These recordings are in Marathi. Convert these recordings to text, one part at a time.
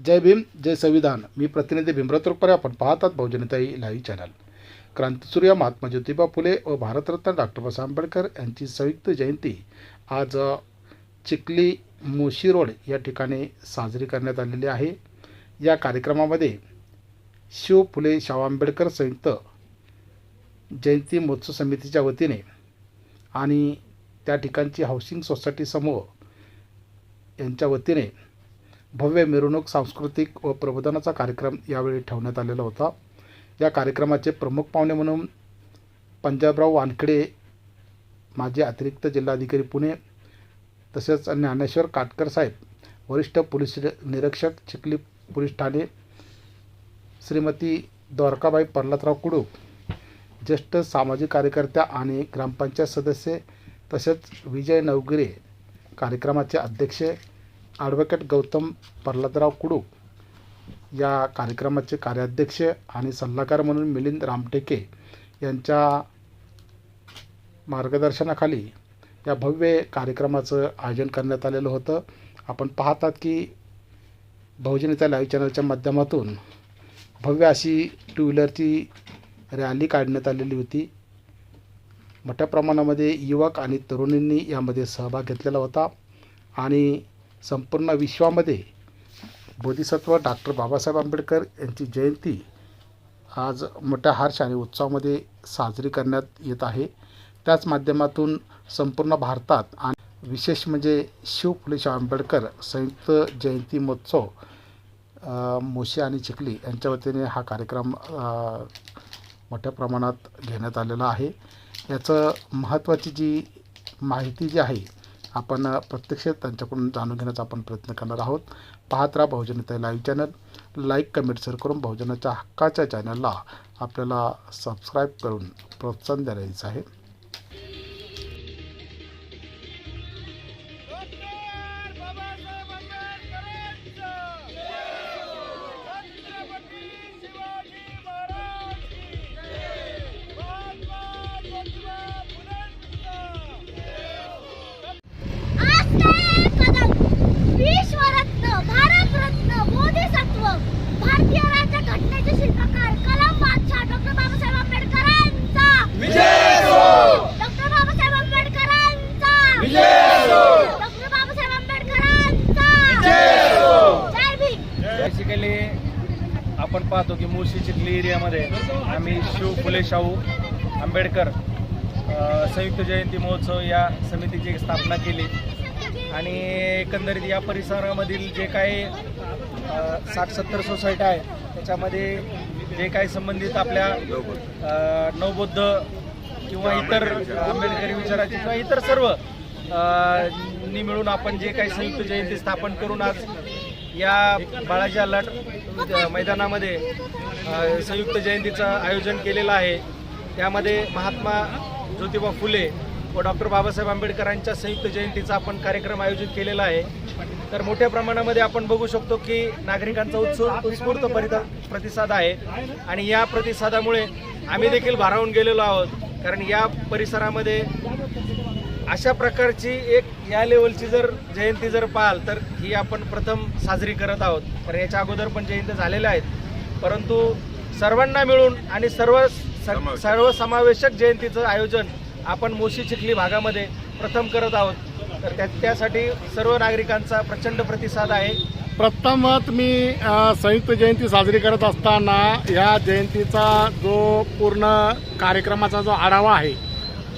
जय भीम जय संविधान. मी प्रतिनिधी भीमराव तुरपरे आपण पाहतात बहुजनताई लाईव्ह चॅनल. क्रांतिसूर्य महात्मा ज्योतिबा फुले व भारतरत्न डॉक्टर बाबासाहेब आंबेडकर यांची संयुक्त जयंती आज चिखली मोशी रोड या ठिकाणी साजरी करण्यात आलेली आहे. या कार्यक्रमामध्ये शिव फुले शाहू आंबेडकर संयुक्त जयंती महोत्सव समितीच्या वतीने आणि त्या ठिकाणची हाऊसिंग सोसायटी समूह यांच्या वतीने भव्य मिरवणूक सांस्कृतिक व प्रबोधनाचा कार्यक्रम यावेळी ठेवण्यात आलेला होता. या कार्यक्रमाचे प्रमुख पाहुणे म्हणून पंजाबराव वानखडे माजी अतिरिक्त जिल्हाधिकारी पुणे तसेच ज्ञानेश्वर काटकर साहेब वरिष्ठ पोलीस निरीक्षक चिखली पोलीस ठाणे श्रीमती द्वारकाबाई प्रल्हादराव कुडूप ज्येष्ठ सामाजिक कार्यकर्त्या आणि ग्रामपंचायत सदस्य तसेच विजय नवगिरे कार्यक्रमाचे अध्यक्ष ॲडव्होकेट गौतम प्रल्हादराव कुडू या कार्यक्रमाचे कार्याध्यक्ष आणि सल्लागार म्हणून मिलिंद रामटेके यांच्या मार्गदर्शनाखाली या भव्य कार्यक्रमाचं आयोजन करण्यात आलेलं होतं. आपण पाहतात की बहुजनता लाईव्ह चॅनलच्या माध्यमातून भव्य अशी टू व्हीलरची रॅली काढण्यात आलेली होती. मोठ्या प्रमाणामध्ये युवक आणि तरुणींनी यामध्ये सहभाग घेतलेला होता. आणि संपूर्ण विश्वामध्ये बोधिसत्व डॉक्टर बाबासाहेब आंबेडकर यांची जयंती आज मोठ्या हर्ष आणि उत्सवामध्ये साजरी करण्यात येत आहे. त्याच माध्यमातून संपूर्ण भारतात आणि विशेष म्हणजे शिव फुले आंबेडकर संयुक्त जयंती महोत्सव मोशी आणि चिखली यांच्या वतीने हा कार्यक्रम मोठ्या प्रमाणात घेण्यात आलेला आहे. याचं महत्त्वाची जी माहिती जी आहे आपण प्रत्यक्ष त्यांच्याकडून जाणून घेण्याचा आपण प्रयत्न करणार आहोत. पाहत राहा Bahujanta live channel like comment share करून बहुजनाच्या हक्काच्या चॅनलला आपल्याला सबस्क्राईब करून प्रोत्साहन द्यायचं आहे. शाहू आंबेडकर संयुक्त जयंती महोत्सव या समितीची स्थापना केली. आणि एकंदरीत या परिसरामधील जे काही साठ सत्तर सोसायटी आहे त्याच्यामध्ये जे काही संबंधित आपल्या नवबौद्ध किंवा इतर आंबेडकरी विचाराचे किंवा इतर सर्व नी मिळून आपण जे काही संयुक्त जयंती स्थापन करून आज या बाळाजी लट मैदानामध्ये संयुक्त जयंतीचं आयोजन केलेलं आहे. त्यामध्ये महात्मा ज्योतिबा फुले व डॉक्टर बाबासाहेब आंबेडकरांच्या संयुक्त जयंतीचा आपण कार्यक्रम आयोजित केलेला आहे. तर मोठ्या प्रमाणामध्ये आपण बघू शकतो की नागरिकांचा उत्सुक उत्स्फूर्त परिता प्रतिसाद आहे. आणि या प्रतिसादामुळे आम्ही देखील भारावून गेलेलो आहोत. कारण या परिसरामध्ये अशा प्रकारची एक या लेवलची जर जयंती जर पाहाल तर ही आपण प्रथम साजरी करत आहोत. तर याच्या अगोदर पण जयंती झालेल्या आहेत. परंतु सर्वांना मिळून आणि सर्व स- सर्व समावेशक जयंतीचं आयोजन आपण मोशी चिखली भागामध्ये प्रथम करत आहोत. तर त्या त्यासाठी सर्व नागरिकांचा प्रचंड प्रतिसाद आहे. प्रथम तुम्ही अ, संयुक्त जयंती साजरी करत असताना या जयंतीचा जो पूर्ण कार्यक्रमाचा जो आढावा आहे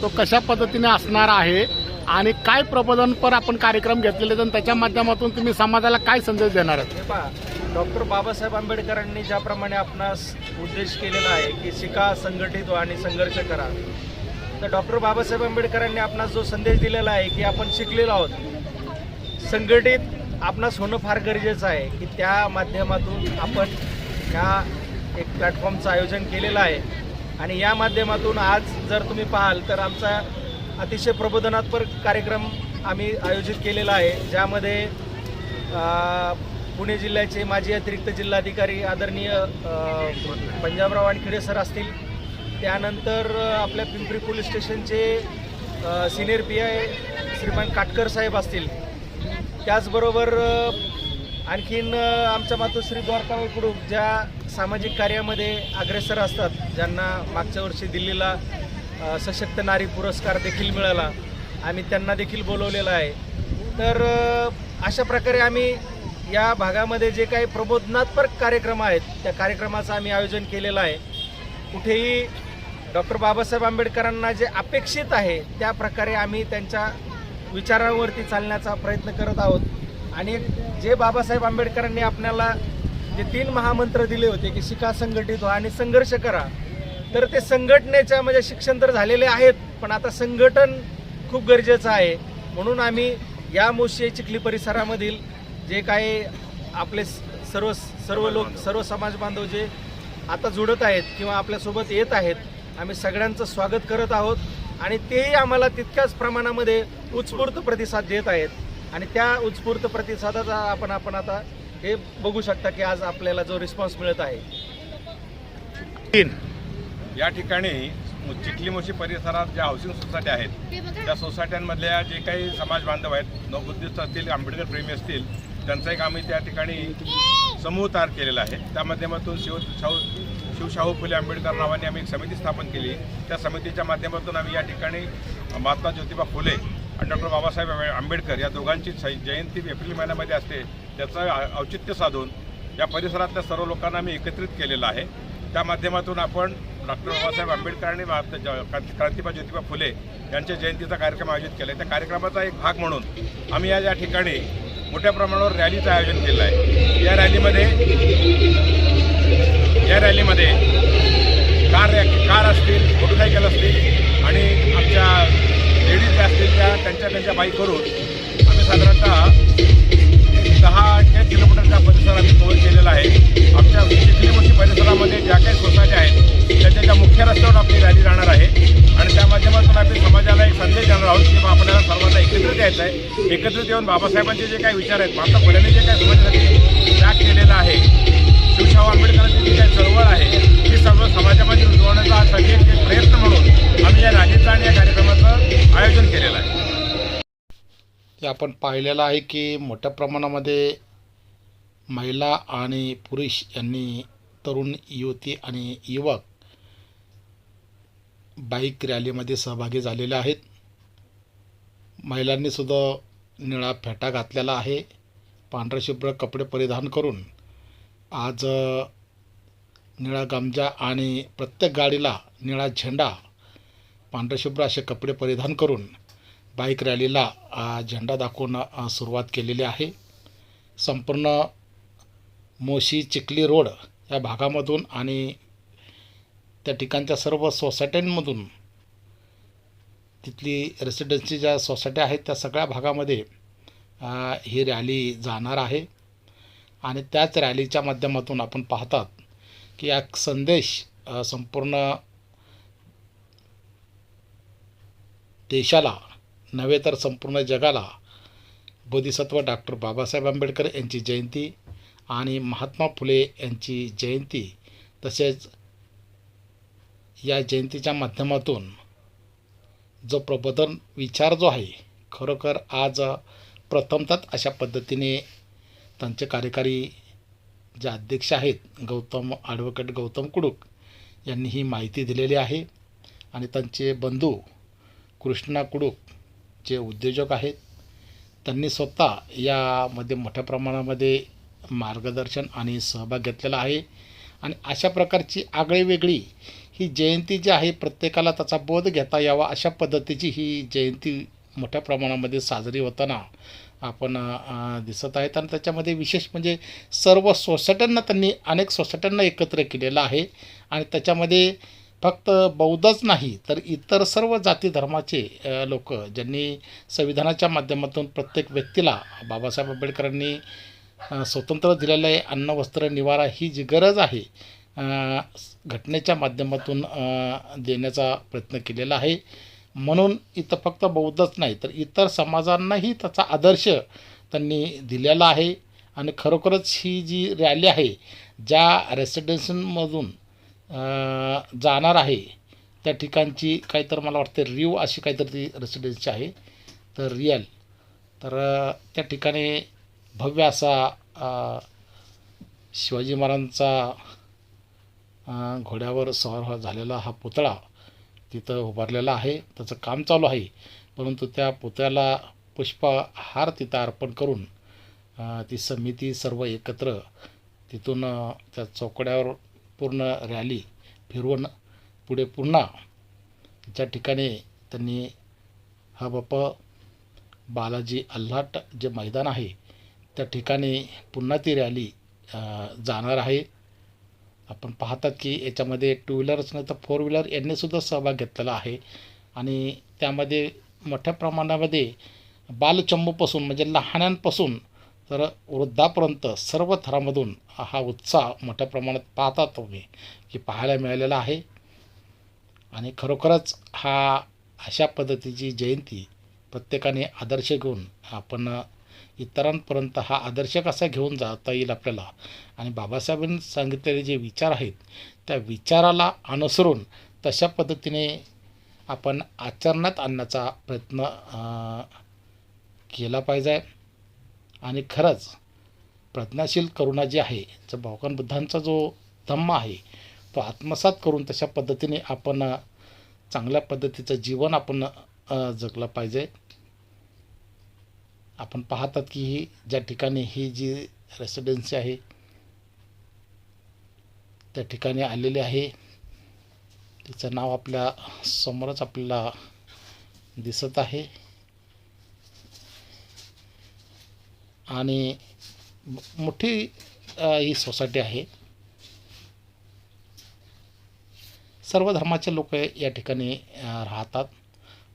तो कशा पद्धतीने असणार आहे आणि काय प्रबोधनपर आपण कार्यक्रम घेतलेले आहेत आणि त्याच्या माध्यमातून तुम्ही समाजाला काय संदेश देणार आहात? डॉक्टर बाबासाहेब आंबेडकरांनी ज्याप्रमाणे आपणास उद्देश केलेला आहे की शिका संघटित व्हा आणि संघर्ष करा तर डॉक्टर बाबासाहेब आंबेडकरांनी आपणास जो संदेश दिलेला आहे की आपण शिकलेलो आहोत संघटित आपणास होणं फार गरजेचं आहे की त्या माध्यमातून आपण ह्या एक प्लॅटफॉर्मचं आयोजन केलेलं आहे. आणि या माध्यमातून आज जर तुम्ही पाहाल तर आमचा अतिशय प्रबोधनात्मक कार्यक्रम आम्ही आयोजित केलेला आहे ज्यामध्ये पुणे जिल्ह्याचे माजी अतिरिक्त जिल्हाधिकारी आदरणीय पंजाबराव वानखेडे सर असतील. त्यानंतर आपल्या पिंपरी पोलीस स्टेशनचे senior P I Shriman Katkar साहेब असतील. त्याचबरोबर आणखीन आमच्या मातोश्री द्वारकाबाई कुडूप ज्या सामाजिक कार्यामध्ये अग्रेसर असतात ज्यांना मागच्या वर्षी दिल्लीला सशक्त नारी पुरस्कार देखील मिळाला आम्ही त्यांना देखील बोलवलेलं आहे. तर अशा प्रकारे आम्ही या भागामध्ये जे काही प्रबोधनात्मक कार्यक्रम आहेत त्या कार्यक्रमाचं आम्ही आयोजन केलेलं आहे. कुठेही डॉक्टर बाबासाहेब आंबेडकरांना जे अपेक्षित आहे त्या प्रकारे आम्ही त्यांच्या विचारांवरती चालण्याचा प्रयत्न करत आहोत. आणि जे बाबासाहेब आंबेडकरांनी आपल्याला जे तीन महामंत्र दिले होते की शिका संघटित व्हा आणि संघर्ष करा तर ते संघटनेच्या म्हणजे शिक्षण तर झालेले आहेत पण आता संघटन खूप गरजेचं आहे. म्हणून आम्ही या मोशी चिखली परिसरामधील जे काही आपले स- सर्व सर्व लोक सर्व समाज बांधव जे आता जुडत आहेत किंवा आपल्यासोबत येत आहेत आम्ही सगळ्यांचं स्वागत करत आहोत आणि तेही आम्हाला तितक्याच प्रमाणामध्ये उत्स्फूर्त प्रतिसाद देत आहेत. आणि त्या उत्स्फूर्त प्रतिसादाचा आपण आपण आता हे बघू शकता की आज आपल्याला जो रिस्पॉन्स मिळत आहे. या ठिकाणी चिखलीमोशी परिसरात ज्या हाऊसिंग सोसायटी आहेत त्या सोसायट्यांमधल्या जे काही समाज बांधव आहेत नवबुद्धिस्ट असतील आंबेडकर प्रेमी असतील त्यांचा एक आम्ही त्या ठिकाणी समूह तयार केलेला आहे. त्या माध्यमातून शिव शाहू शिवशाहू फुले आंबेडकर नावाने आम्ही एक समिती स्थापन केली. त्या समितीच्या माध्यमातून आम्ही या ठिकाणी महात्मा ज्योतिबा फुले आणि डॉक्टर बाबासाहेब आंबे- आंबेडकर या दोघांची जयंती एप्रिल महिन्यामध्ये असते. त्याचं औचित्य साधून या परिसरातल्या सर्व लोकांना आम्ही एकत्रित केलेलं आहे. त्या माध्यमातून आपण डॉक्टर बाबासाहेब आंबेडकर आणि क्रांतिबा ज्योतिबा फुले यांच्या जयंतीचा कार्यक्रम आयोजित केला आहे. त्या कार्यक्रमाचा एक भाग म्हणून आम्ही या या ठिकाणी मोठ्या प्रमाणावर रॅलीचं आयोजन केलं आहे. या रॅलीमध्ये या रॅलीमध्ये कार कार असतील मोटरसायकल असतील आणि आमच्या लेडीज असतील त्या त्यांच्या त्यांच्या बाईक करून आम्ही साधारणतः दहा ते किलोमीटरचा परिसर आम्ही कव्हर केलेला आहे. आमच्या चिखलीमोशी परिसरामध्ये ज्या काही सोसायटी आहेत त्याच्या ज्या मुख्य रस्त्यावर आपली रॅली राहणार आहे आणि त्या माध्यमातून आम्ही समाजाला एक संदेश देणार आहोत की बा आपल्याला सर्वांना एकत्रित यायचं आहे एकत्रित येऊन बाबासाहेबांचे जे काही विचार आहेत महात्मा फुलेंनी जे काही समाजासाठी त्याग केलेला आहे शिवशाहू आंबेडकरांची जी काही चळवळ आहे ती सर्व समाजामध्ये रुजवण्याचा आजसाठी एक हे आपण पाहिलेलं आहे की मोठ्या प्रमाणामध्ये महिला आणि पुरुष यांनी तरुण युवती आणि युवक बाईक रॅलीमध्ये सहभागी झालेले आहेत. महिलांनीसुद्धा निळा फेटा घातलेला आहे. पांढरे शुभ्र कपडे परिधान करून आज निळा गमजा आणि प्रत्येक गाडीला निळा झेंडा पांढरे शुभ्र असे कपडे परिधान करून बाईक रॅलीला झेंडा दाखवून सुरुवात केलेली आहे. संपूर्ण मोशी चिखली रोड या भागामधून आणि त्या ठिकाणच्या सर्व सोसायट्यांमधून तिथली रेसिडेन्सी ज्या सोसायट्या आहेत त्या सगळ्या भागामध्ये ही रॅली जाणार आहे. आणि त्याच रॅलीच्या माध्यमातून आपण पाहतात की एक संदेश संपूर्ण देशाला नव्हे तर संपूर्ण जगाला बोधिसत्व डॉक्टर बाबासाहेब आंबेडकर यांची जयंती आणि महात्मा फुले यांची जयंती तसेच या जयंतीच्या माध्यमातून जो प्रबोधन विचार जो आहे खरोखर आज प्रथमतात अशा पद्धतीने त्यांचे कार्यकारी जे अध्यक्ष आहेत गौतम ॲडव्होकेट गौतम कुडूक यांनी ही माहिती दिलेली आहे. आणि त्यांचे बंधू कृष्णा कुडूक जे उद्योजक आहेत त्यांनी स्वतः यामध्ये मोठ्या प्रमाणामध्ये मार्गदर्शन आणि सहभाग घेतलेला आहे. आणि अशा प्रकारची आगळीवेगळी ही जयंती जी आहे प्रत्येकाला त्याचा बोध घेता यावा अशा पद्धतीची ही जयंती मोठ्या प्रमाणामध्ये साजरी होताना आपण दिसत आहेत. आणि त्याच्यामध्ये विशेष म्हणजे सर्व सोसायट्यांना त्यांनी अनेक सोसायट्यांना एकत्र केलेलं आहे. आणि त्याच्यामध्ये फक्त बौद्धच नाही तर इतर सर्व जाती धर्माचे लोक ज्यांनी संविधानाच्या माध्यमातून प्रत्येक व्यक्तीला बाबासाहेब आंबेडकरांनी स्वतंत्र दिलेलं आहे अन्न वस्त्र निवारा ही जी गरज आहे घटनेच्या माध्यमातून देण्याचा प्रयत्न केलेला आहे. म्हणून इथं फक्त बौद्धच नाही तर इतर समाजांनाही त्याचा आदर्श त्यांनी दिलेला आहे. आणि खरोखरच ही जी रॅली आहे ज्या रेसिडेन्सीमधून जाणार आहे. त्या ठिकाणची काहीतर मला वाटते रिव अशी काहीतरी ती रेसिडेन्सी आहे. तर रियल. तर त्या ठिकाणी भव्य असा शिवाजी महाराजांचा घोड्यावर स्वार झालेला हा पुतळा तिथं उभारलेला आहे. त्याचं काम चालू आहे. परंतु त्या पुतळ्याला पुष्पहार तिथं अर्पण करून ती समिती सर्व एकत्र तिथून त्या चौकड्यावर पूर्ण रॅली फिरवून पुढे पुन्हा ज्या ठिकाणी त्यांनी हा बाप बालाजी अल्हाट जे मैदान आहे त्या ठिकाणी पुन्हा ती रॅली जाणार आहे. आपण पाहतात की याच्यामध्ये टू व्हीलरच नाही तर फोर व्हीलर यांनीसुद्धा सहभाग घेतलेला आहे. आणि त्यामध्ये मोठ्या प्रमाणामध्ये बालचंबूपासून म्हणजे लहानांपासून तर वृद्धापर्यंत सर्व थरामधून हा उत्साह मोठ्या प्रमाणात पाहतात तुम्ही की पाहायला मिळालेला आहे. आणि खरोखरच हा अशा पद्धतीची जयंती प्रत्येकाने आदर्श घेऊन आपण इतरांपर्यंत हा आदर्श कसा घेऊन जाता येईल आपल्याला? आणि बाबासाहेबांनी सांगितलेले जे विचार आहेत त्या विचाराला अनुसरून तशा पद्धतीने आपण आचरणात आणण्याचा प्रयत्न केला पाहिजे. आणि खरंच प्रज्ञाशील करुणा जी आहे जो भगवान बुद्धांचा जो धम्म आहे तो आत्मसात करून तशा पद्धतीने आपण चांगल्या पद्धतीचं जीवन आपण जगलं पाहिजे. आपण पाहतात की ही ज्या ठिकाणी ही जी रेसिडेन्सी आहे त्या ठिकाणी आलेली आहे. तिचं नाव आपल्या समोरच आपल्याला दिसत आहे. आणि मोठी ही सोसायटी आहे. सर्व धर्माचे लोक या ठिकाणी राहतात.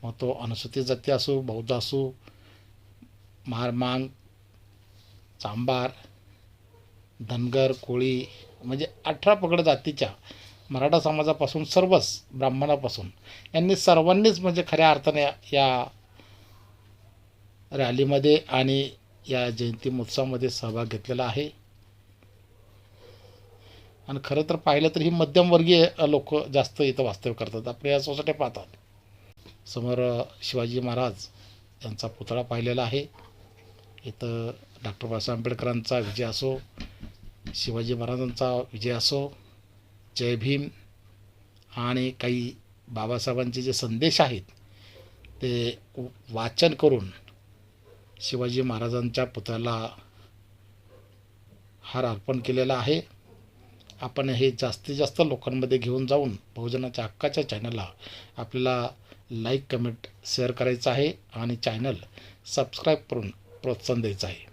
मग तो अनुसूचित जाती असो बौद्ध असो मारमांग चांबार धनगर कोळी म्हणजे अठरा पगड जातीच्या मराठा समाजापासून सर्वच ब्राह्मणापासून यांनी सर्वांनीच म्हणजे खऱ्या अर्थाने या रॅलीमध्ये आणि या जयंती महोत्सवामध्ये सहभाग घेतलेला आहे. आणि खरं तर पाहिलं तर ही मध्यमवर्गीय लोक जास्त इथं वास्तव्य करतात. आपल्या या सोसायट्या पाहतात. समोर शिवाजी महाराज यांचा पुतळा पाहिलेला आहे. इथं डॉक्टर बाबासाहेब आंबेडकरांचा विजय असो शिवाजी महाराजांचा विजय असो जय भीम आणि काही बाबासाहेबांचे जे संदेश आहेत ते वाचन करून शिवाजी महाराजांच्या पुतळ्याला हार अर्पण केलेला आहे. आपण हे जास्तीत जास्त लोकांमध्ये घेऊन जाऊन बहुजनाच्या हक्काच्या चॅनलला आपल्याला लाईक कमेंट शेअर करायचं आहे आणि चॅनल सबस्क्राईब करून प्रोत्साहन द्यायचं आहे.